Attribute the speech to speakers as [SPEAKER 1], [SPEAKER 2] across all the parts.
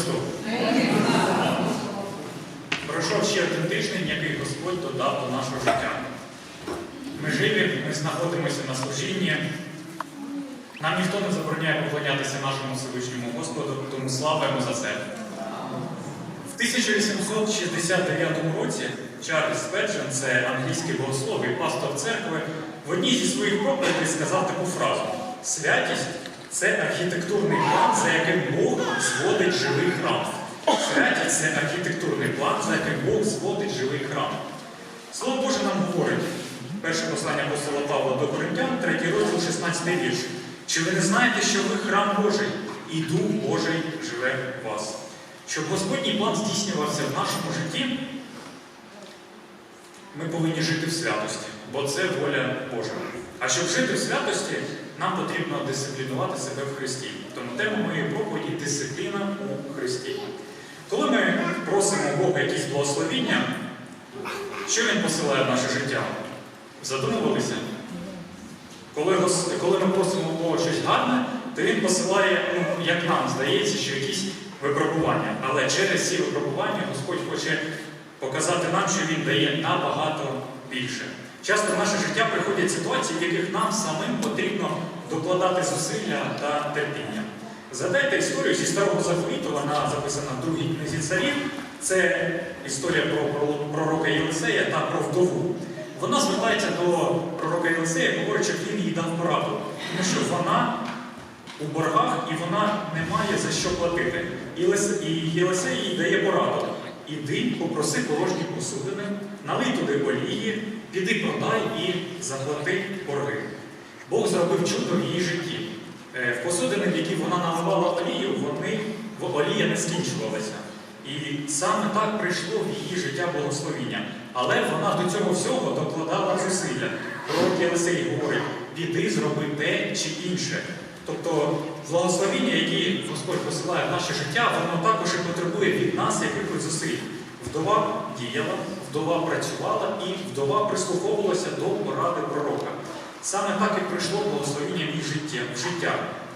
[SPEAKER 1] Христу! Пройшов ще один тиждень, який Господь додав до нашого життя. Ми живі, ми знаходимося на служінні. Нам ніхто не забороняє поклонятися нашому Всевишньому Господу, тому слава йому за це. В 1869 році Чарльз Спеджен, це англійський богослов і пастор церкви, в одній зі своїх проповідей сказав таку фразу: Святість це архітектурний план, за яким Бог зводить живий храм. Святість це архітектурний план, за яким Бог зводить живий храм. Слово Боже нам говорить, перше послання апостола Павла до Коринтян, 3 розділ, 16 вірш. Чи ви не знаєте, що ви храм Божий, і Дух Божий живе в вас? Щоб Господній план здійснювався в нашому житті, ми повинні жити в святості, бо це воля Божа. А щоб жити в святості, нам потрібно дисциплінувати себе в Христі. Тому тема моєї проповіді дисципліна у Христі. Коли ми просимо Бога якісь благословіння, що Він посилає в наше життя? Задумувалися? Коли, коли ми просимо Бога щось гарне, то Він посилає, ну, як нам здається, що якісь випробування. Але через ці випробування Господь хоче показати нам, що Він дає набагато більше. Часто в наше життя приходять ситуації, в яких нам самим потрібно докладати зусилля та терпіння. Згадайте історію зі старого заповіту, вона записана в другій книзі царів. Це історія про про- пророка Єлисея та про вдову. Вона звертається до пророка Єлисея, щоб він їй дав пораду. Тому що вона у боргах і вона не має за що платити. І Єлисей їй дає пораду. Іди, попроси порожні посудини, налий туди олії, піди продай і заплати борги. Бог зробив чудо в її житті. Е, В посудини, в які вона наливала олію, вони в олія не скінчувалася. І саме так прийшло в її життя благословіння. Але вона до цього всього докладала зусилля. Пророк Єлисей говорить, піди, зроби те чи інше. Тобто благословіння, які Господь посилає в наше життя, воно також і потребує від нас якихось зусиль. Вдова діяла, вдова працювала і вдова прислуховувалася до поради пророка. Саме так і прийшло благословіння в її життя.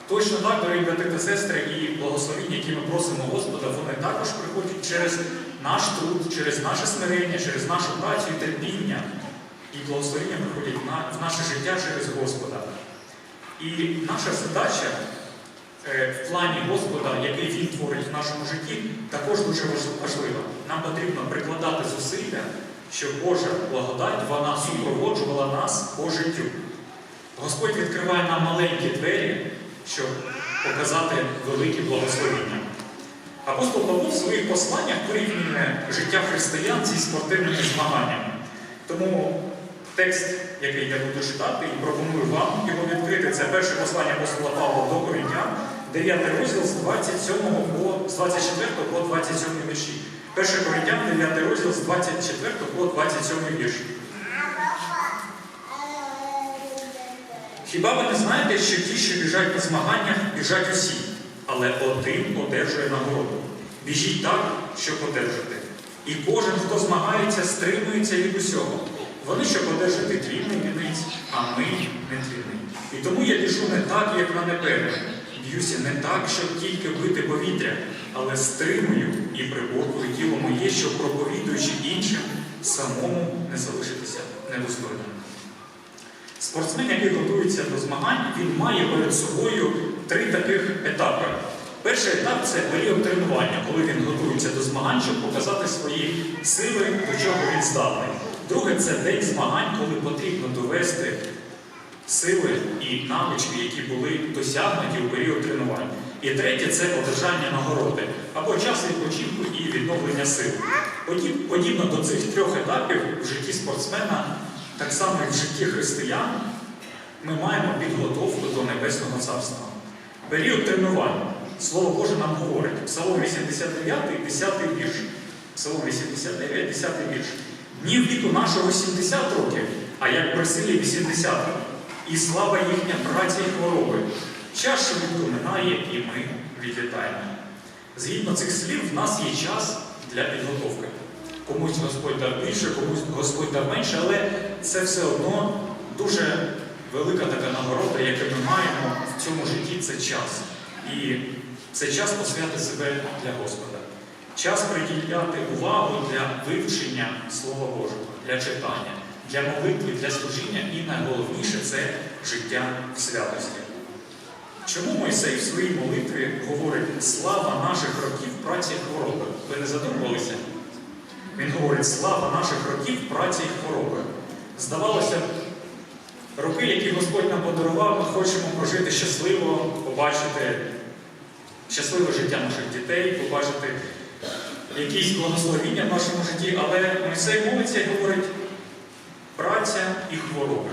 [SPEAKER 1] Точно так, дорогі брати та сестри, і благословіння, які ми просимо Господа, вони також приходять через наш труд, через наше смирення, через нашу працю і терпіння. І благословіння приходять в наше життя через Господа. І наша задача е, в плані Господа, який Він творить в нашому житті, також дуже важлива. Нам потрібно прикладати зусилля, щоб Божа благодать вона супроводжувала нас по життю. Господь відкриває нам маленькі двері, щоб показати великі благословіння. Апостол Павло в своїх посланнях порівнює життя християн зі спортивними змаганнями. Тому текст, який я буду читати, і пропоную вам його відкрити, це перше послання апостола Павла до Коринтян, 9 розділ з 27 по з 24 по 27 вірші. 1 Коринтян, 9 розділ з 24 по 27 вірш. Хіба ви не знаєте, що ті, що біжать на змаганнях, біжать усі, але один одержує нагороду. Біжіть так, щоб одержати. І кожен, хто змагається, стримується від усього. Вони, щоб одержати тлінний вінець, а ми не тлінний. І тому я біжу не так, як на непере. Б'юся не так, щоб тільки бити повітря, але стримую і приборкую тіло моє, щоб проповідуючи іншим, самому не залишитися недостойним. Спортсмен, який готується до змагань, він має перед собою три таких етапи. Перший етап це період тренування, коли він готується до змагань, щоб показати свої сили, до чого він здатний. Друге це день змагань, коли потрібно довести сили і навички, які були досягнуті у період тренувань. І третє це одержання нагороди або час відпочинку і відновлення сил. Подіб- Подібно до цих трьох етапів в житті спортсмена, так само і в житті християн, ми маємо підготовку до Небесного Царства. Період тренувань. Слово Боже нам говорить. Псалом 89, 10 вірш. Псалом 89, 10 вірш. Днів віку нашого 70 років, а як при силі 80. І слава їхня праця і хвороби. Час швидко минає, і ми відлітаємо. Згідно цих слів, в нас є час для підготовки. Комусь Господь дав більше, комусь Господь дав менше, але це все одно дуже велика така нагорода, яку ми маємо в цьому житті це час. І Це час посвяти себе для Господа. Час приділяти увагу для вивчення Слова Божого, для читання, для молитви, для служіння і найголовніше це життя в святості. Чому Мойсей в своїй молитві говорить слава наших років праці і хвороби? Ви не задумувалися? Він говорить слава наших років праці і хвороби. Здавалося, роки, які Господь нам подарував, ми хочемо прожити щасливо, побачити щасливе життя наших дітей, побачити якісь благословіння в нашому житті, але Мойсей молиться і говорить праця і хвороби.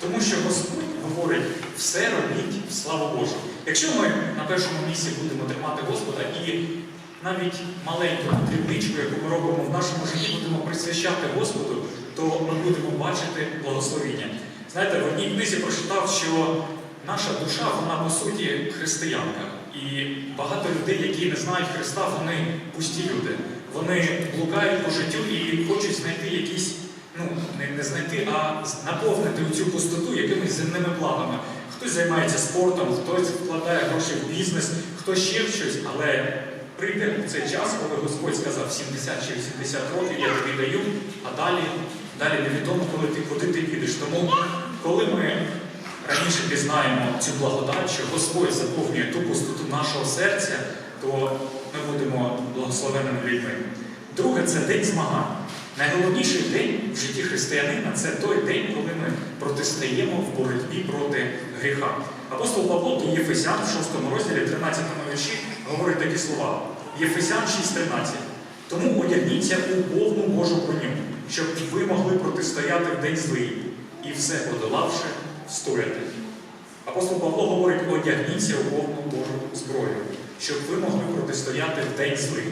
[SPEAKER 1] Тому що Господь говорить, все робіть в славу Божу. Якщо ми на першому місці будемо тримати Господа і навіть маленьку дрібничку, яку ми робимо в нашому житті, будемо присвящати Господу, то ми будемо бачити благословіння. Знаєте, в одній книзі прочитав, що наша душа, вона по суті християнка. І багато людей, які не знають Христа, вони пусті люди. Вони блукають по життю і хочуть знайти якісь, ну, не, знайти, а наповнити цю пустоту якимись земними благами. Хтось займається спортом, хтось вкладає гроші в бізнес, хтось ще щось, але прийде цей час, коли Господь сказав 70 чи 80 років, я тобі даю, а далі, далі невідомо, коли ти, куди ти підеш. Тому, коли ми раніше пізнаємо цю благодать, що Господь заповнює ту пустоту нашого серця, то ми будемо благословеними людьми. Друге це день змагань. Найголовніший день в житті християнина це той день, коли ми протистоїмо в боротьбі проти гріха. Апостол Павло до Єфесян в 6 розділі, 13 вірші, говорить такі слова. Єфесян 6.13. Тому одягніться у повну Божу броню, щоб ви могли протистояти в день злий і все подолавши, стояти. Апостол Павло говорить, одягніться у повну Божу зброю, щоб ви могли протистояти в день злий.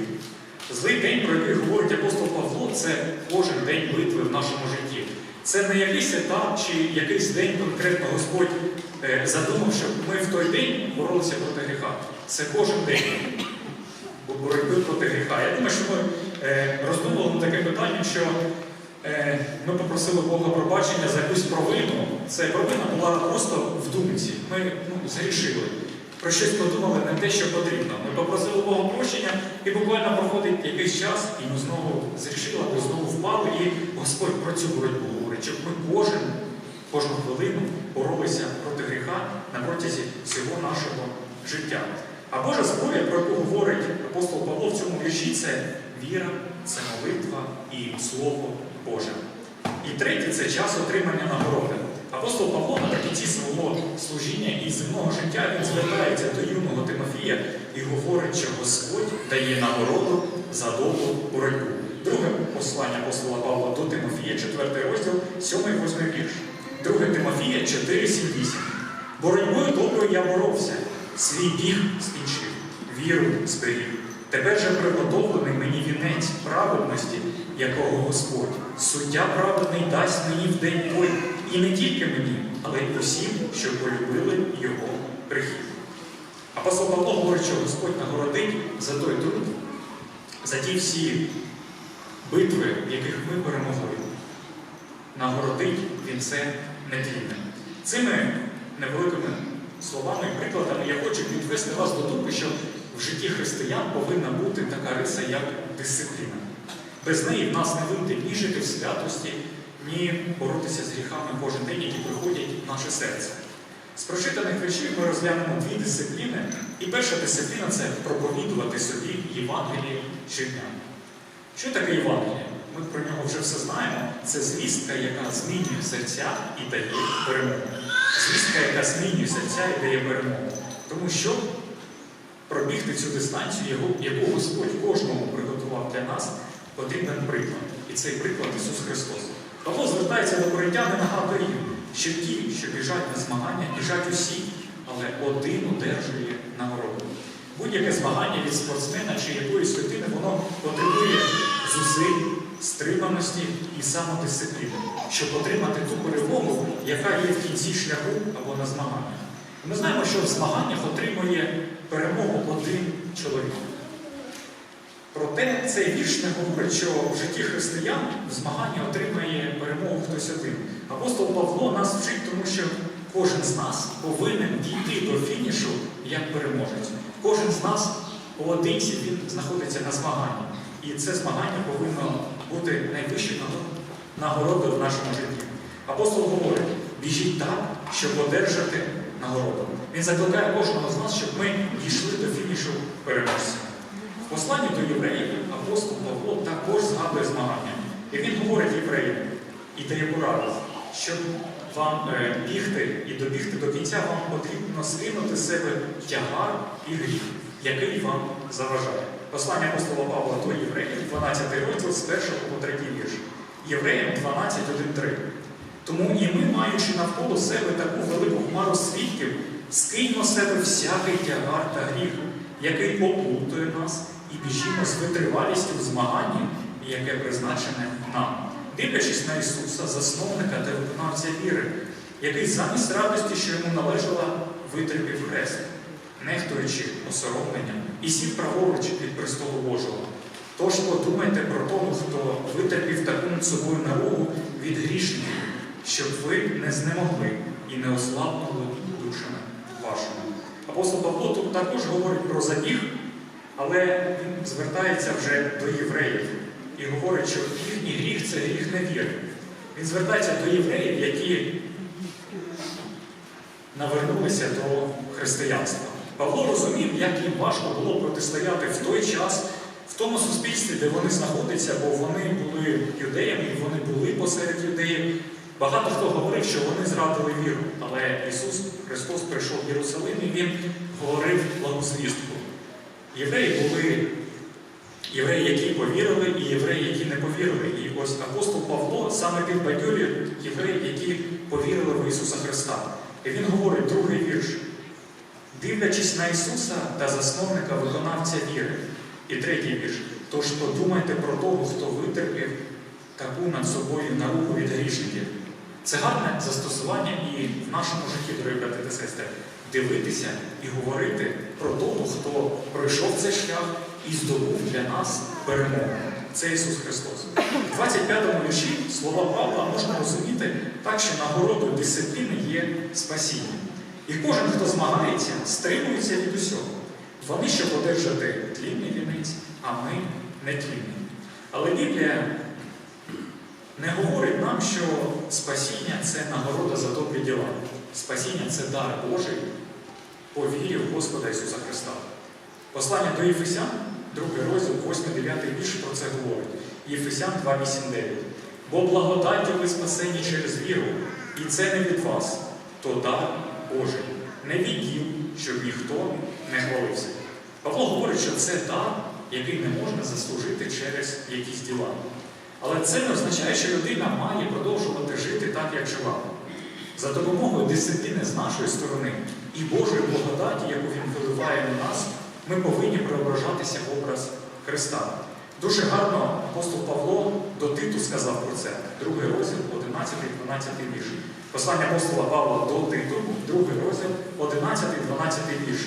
[SPEAKER 1] Злий день, про який говорить апостол Павло, це кожен день битви в нашому житті. Це не якийсь етап чи якийсь день конкретно Господь е, задумав, щоб ми в той день боролися проти гріха. Це кожен день боротьби проти гріха. Я думаю, що ми е, роздумували над таким питанням, що е, ми попросили Бога пробачення за якусь провину. Це провина була просто в думці. Ми ну, згрішили. Про щось подумали не те, що потрібно. Ми попросили Бога прощення, і буквально проходить якийсь час, і ми знову зрішили, або знову впали, і Господь про цю боротьбу щоб ми кожен, кожну хвилину боролися проти гріха на протязі всього нашого життя. А Божа зброя, про яку говорить апостол Павло в цьому вірші, це віра, це молитва і Слово Боже. І третє це час отримання нагороди. Апостол Павло наприкінці свого служіння і земного життя він звертається до юного Тимофія і говорить, що Господь дає нагороду за довгу боротьбу. Друге послання апостола Павла до Тимофія, 4 розділ, 7-8 вірш. Друге Тимофія 4, 7, 8. Боротьбою доброю я боровся, свій біг скінчив, віру зберіг. Тепер же приготовлений мені вінець праведності, якого Господь, суддя праведний дасть мені в день той, і не тільки мені, але й усім, що полюбили його прихід. Апостол Павло говорить, що Господь нагородить за той труд, за ті всі битви, в яких ми перемогли. Нагородить він це нетлінне. Цими невеликими словами і прикладами я хочу підвести вас до думки, що в житті християн повинна бути така риса, як дисципліна. Без неї в нас не вийде ні жити в святості, ні боротися з гріхами кожен день, які приходять в наше серце. З прочитаних речів ми розглянемо дві дисципліни. І перша дисципліна це проповідувати собі Євангеліє щодня. Що таке Євангеліє? Ми про нього вже все знаємо. Це звістка, яка змінює серця і дає перемогу. Звістка, яка змінює серця і дає перемогу. Тому що пробігти цю дистанцію, яку- Господь кожному приготував для нас, потрібен приклад. І цей приклад Ісус Христос. Павло звертається до коринтян і нагадує їм, що ті, що біжать на змагання, біжать усі, але один одержує нагороду. Будь-яке змагання від спортсмена чи якоїсь людини, воно потребує зусиль, стриманості і самодисципліни, щоб отримати ту перемогу, яка є в кінці шляху або на змаганнях. Ми знаємо, що в змаганнях отримує перемогу один чоловік. Проте цей вірш не говорить, що в житті християн в змаганні отримає перемогу хтось один. Апостол Павло нас вчить, тому що кожен з нас повинен дійти до фінішу як переможець. Кожен з нас поодинці він знаходиться на змаганні. І це змагання повинно бути найвищою нагородою в нашому житті. Апостол говорить, біжіть так, щоб одержати нагороду. Він закликає кожного з нас, щоб ми дійшли до фінішу переможця. В посланні до євреїв апостол Павло також згадує змагання. І він говорить євреям і дає пораду, щоб вам е, бігти і добігти до кінця, вам потрібно скинути з себе тягар і гріх, який вам заважає. Послання апостола Павла до євреїв, 12 розділ з 1 по 3 вірш. Євреям 12.1.3. Тому і ми, маючи навколо себе таку велику хмару свідків, скиньмо себе всякий тягар та гріх, який оплутує нас, і біжімо з витривалістю в змаганні, яке призначене нам, дивлячись на Ісуса, засновника та виконавця віри, який замість радості, що йому належала, витерпів хрест, нехтуючи осоромленням, і сів праворуч від престолу Божого. Тож подумайте про того, хто витерпів таку над собою наругу від грішників, щоб ви не знемогли і не ослабнули душами вашими. Апостол Павло тут також говорить про забіг, але він звертається вже до євреїв і говорить, що їхній гріх це гріх невіри. Він звертається до євреїв, які навернулися до християнства. Павло розумів, як їм важко було протистояти в той час, в тому суспільстві, де вони знаходяться, бо вони були юдеями, і вони були посеред юдеїв. Багато хто говорив, що вони зрадили віру, але Ісус Христос прийшов в Єрусалим і Він говорив благозвістку. Євреї були євреї, які повірили, і євреї, які не повірили. І ось апостол Павло саме підбадьорює євреїв, які повірили в Ісуса Христа. І він говорить другий вірш. Дивлячись на Ісуса та засновника виконавця віри. І третій вірш. Тож подумайте про того, хто витерпів таку над собою наругу від грішників. Це гарне застосування і в нашому житті, дорогі брати та сестри, дивитися і говорити про того, хто пройшов цей шлях і здобув для нас перемогу. Це Ісус Христос. В 25-му вірші слова Павла можна розуміти так, що нагородою дисципліни є спасіння. І кожен, хто змагається, стримується від усього. Вони, щоб одержати тлінний вінець, а ми не тлінний. Але Біблія не говорить нам, що спасіння це нагорода за добрі діла. Спасіння це дар Божий по вірі в Господа Ісуса Христа. Послання до Єфесян, другий розділ, 8-9 вірш про це говорить. Єфесян 2.8.9. Бо благодаті ви спасені через віру, і це не від вас, то дар Божий, не від діл, щоб ніхто не хвалився. Павло говорить, що це дар, який не можна заслужити через якісь діла. Але це не означає, що людина має продовжувати жити так, як жила. За допомогою дисципліни з нашої сторони і Божої благодаті, яку Він виливає на нас, ми повинні преображатися в образ Христа. Дуже гарно апостол Павло до Титу сказав про це, другий розділ, 11-12 вірш. Послання апостола Павла до Титу, другий розділ, 11-12 вірш.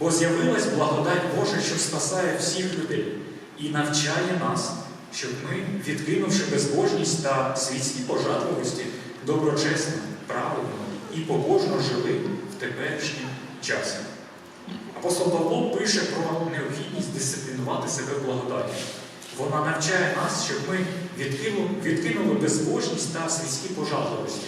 [SPEAKER 1] Бо з'явилась благодать Божа, що спасає всіх людей і навчає нас, щоб ми, відкинувши безбожність та світські пожадливості, доброчесно, правильно і побожно жили в теперішнім часі. Апостол Павло пише про необхідність дисциплінувати себе в благодаті. Вона навчає нас, щоб ми відкинули, відкинули безбожність та світські пожадливості,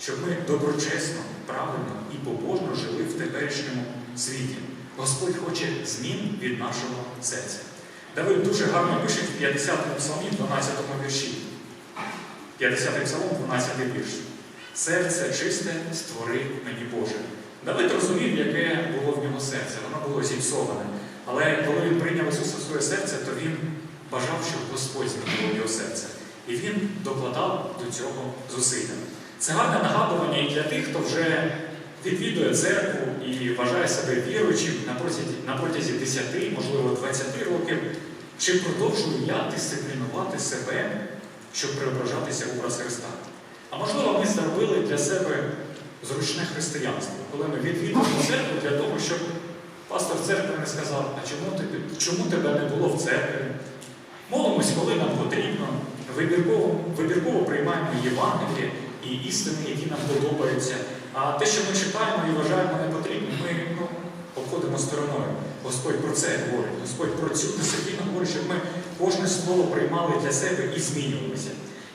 [SPEAKER 1] щоб ми доброчесно, правильно і побожно жили в теперішньому світі. Господь хоче змін від нашого серця. Давид дуже гарно пише в 50-му псалмі, 12-му вірші. 50-й псалом, 12-й вірш. Серце чисте створи мені Боже. Давид розумів, яке було в нього серце, воно було зіпсоване. Але коли він прийняв Ісуса в своє серце, то він бажав, щоб Господь змінив його серце. І він докладав до цього зусилля. Це гарне нагадування і для тих, хто вже відвідує церкву і вважає себе віруючим на протязі, на протязі 10, можливо, 20 років, чи продовжую я дисциплінувати себе, щоб преображатися в образ Христа. А можливо, ми зробили для себе зручне християнство, коли ми відвідуємо церкву для того, щоб пастор церкви не сказав, а чому, ти, чому тебе не було в церкві? Молимось, коли нам потрібно, вибірково, вибірково приймаємо Євангеліє і істини, які нам подобаються. А те, що ми читаємо і вважаємо не потрібним, ми ну, обходимо стороною. Господь про це говорить. Господь про цю дисципліну говорить, щоб ми кожне слово приймали для себе і змінювалися.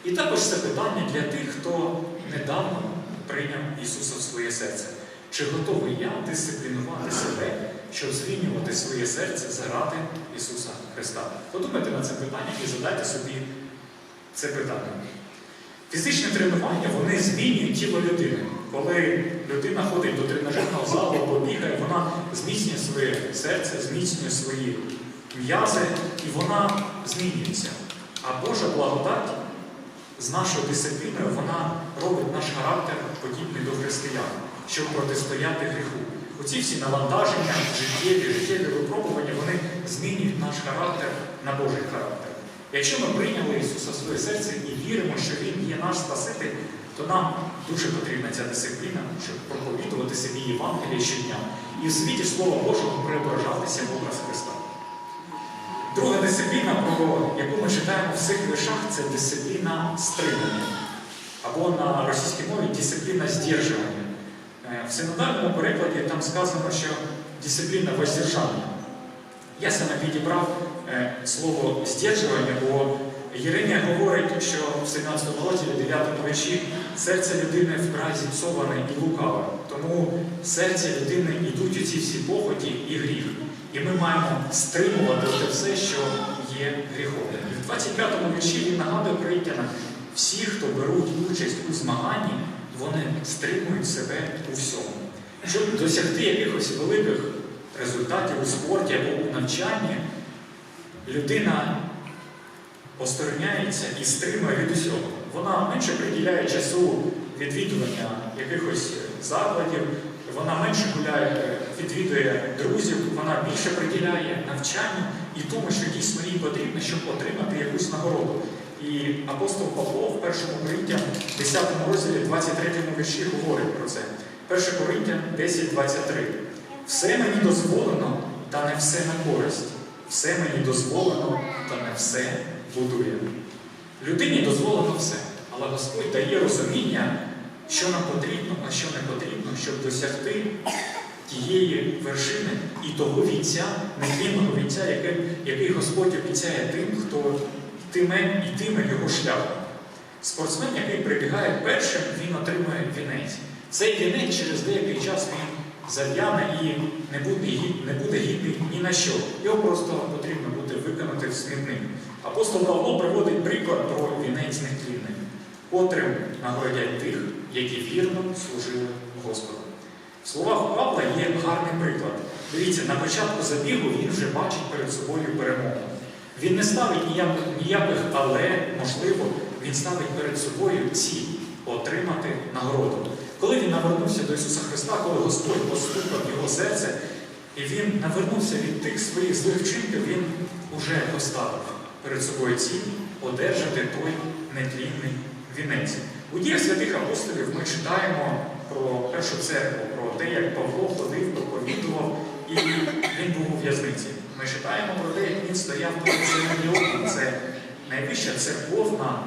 [SPEAKER 1] І також це питання для тих, хто недавно прийняв Ісуса в своє серце. Чи готовий я дисциплінувати себе, щоб змінювати своє серце заради Ісуса Христа? Подумайте на це питання і задайте собі це питання. Фізичні тренування вони змінюють тіло людини. Коли людина ходить до тренажерного залу або бігає, вона зміцнює своє серце, зміцнює свої м'язи і вона змінюється. А Божа благодать з нашою дисципліною вона робить наш характер подібний до християн, щоб протистояти гріху. Оці всі навантаження, життєві, життєві випробування, вони змінюють наш характер на Божий характер. Якщо ми прийняли Ісуса в своє серце і віримо, що Він є наш Спаситель, то нам дуже потрібна ця дисципліна, щоб проповідувати собі Євангеліє щодня і в світі Слова Божого преображатися в образ Христа. Друга дисципліна, про яку ми читаємо в цих вишах, це дисципліна стримання. Або на російській мові дисципліна здержування. Е, В синодальному перекладі там сказано, що дисципліна воздержання. Я саме підібрав е, слово здержування, бо Єремія говорить, що в 17 розділі, 9 вірші, серце людини вкрай зіпсоване і лукаве. Тому в серці людини йдуть оці всі похоті і гріх. І ми маємо стримувати все, що є гріхом. І в 25 вірші він нагадує критянам, всі, хто беруть участь у змаганні, вони стримують себе у всьому. Щоб досягти якихось великих результатів у спорті або у навчанні, людина остороняється і стримує від усього. Вона менше приділяє часу відвідування якихось закладів, вона менше гуляє, відвідує друзів, вона більше приділяє навчанню і тому, що дійсно їй потрібно, щоб отримати якусь нагороду. І апостол Павло в 1 Коринтян, 10 розділі, 23 вірші говорить про це. 1 Коринтян 10, 23. Все мені дозволено, та не все на користь. Все мені дозволено, та не все будує. Людині дозволено все, але Господь дає розуміння, що нам потрібно, а що не потрібно, щоб досягти тієї вершини і того вінця, нетлінного вінця, який Господь обіцяє тим, хто йтиме, йтиме його шляхом. Спортсмен, який прибігає першим, він отримує вінець. Цей вінець через деякий час він зав'яне і не буде, не буде гідний ні на що. Його просто потрібно буде виконати в смітник. Апостол Павло приводить приклад про вінець нетлінний, котрим нагородять тих, які вірно служили Господу. В словах Павла є гарний приклад. Дивіться, на початку забігу він вже бачить перед собою перемогу. Він не ставить ніяких, ніяких але, можливо, він ставить перед собою ціль отримати нагороду. Коли він навернувся до Ісуса Христа, коли Господь постукав його серце, і він навернувся від тих своїх злих вчинків, він уже поставив перед собою ціль одержати той нетлінний вінець. У діях святих апостолів ми читаємо про першу церкву, про те, як Павло ходив, проповідував, і він був у в'язниці. Ми читаємо про те, як він стояв перед Синедріоном. Це найвища церковна,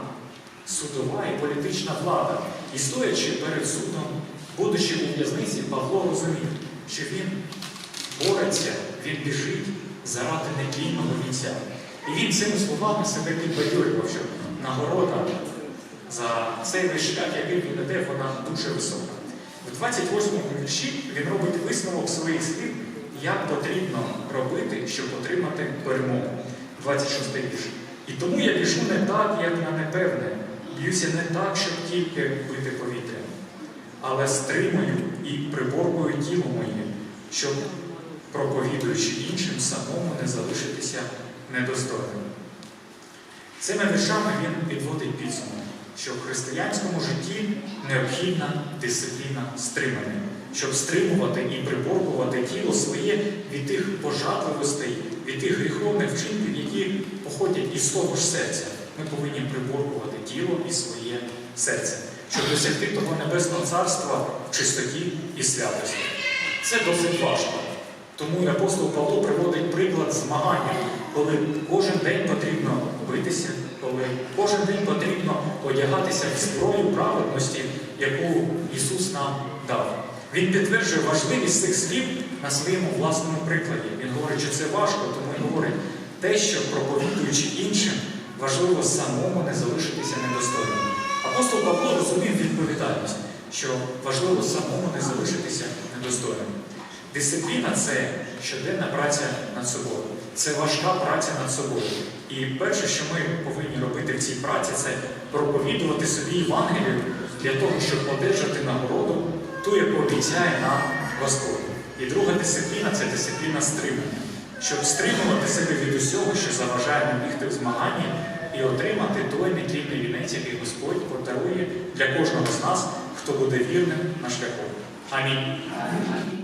[SPEAKER 1] судова і політична влада. І стоячи перед судом, будучи у в'язниці, Павло розумів, що він бореться, він біжить заради нетлінного вінця. І він цими словами себе підбадьорював, що нагорода за цей весь шлях, який він іде, вона дуже висока. В 28 вірші він робить висновок своїх слів, як потрібно робити, щоб отримати перемогу. 26 вірш. І тому я біжу не так, як на непевне, б'юся не так, щоб тільки бити повітря, але стримую і приборкую тіло моє, щоб, проповідуючи іншим, самому не залишитися недостойним. Цими віршами він підводить підсумок, що в християнському житті необхідна дисципліна стримання, щоб стримувати і приборкувати тіло своє від тих пожадливостей, від тих гріховних вчинків, які походять із того ж серця. Ми повинні приборкувати тіло і своє серце, щоб досягти того небесного царства в чистоті і святості. Це досить важко. Тому і апостол Павло приводить приклад змагання, коли кожен день потрібно битися, коли кожен день потрібно одягатися в зброю праведності, яку Ісус нам дав. Він підтверджує важливість цих слів на своєму власному прикладі. Він говорить, що це важко, тому й говорить те, що проповідуючи іншим, важливо самому не залишитися недостойним. Апостол Павло розумів відповідальність, що важливо самому не залишитися недостойним. Дисципліна це щоденна праця над собою. Це важка праця над собою. І перше, що ми повинні робити в цій праці, це проповідувати собі Євангелію для того, щоб одержати нагороду, ту, яку обіцяє нам Господь. І друга дисципліна це дисципліна стримання, щоб стримувати себе від усього, що заважає нам бігти в змаганні, і отримати той нетлінний вінець, який Господь подарує для кожного з нас, хто буде вірним на шляху. Амінь.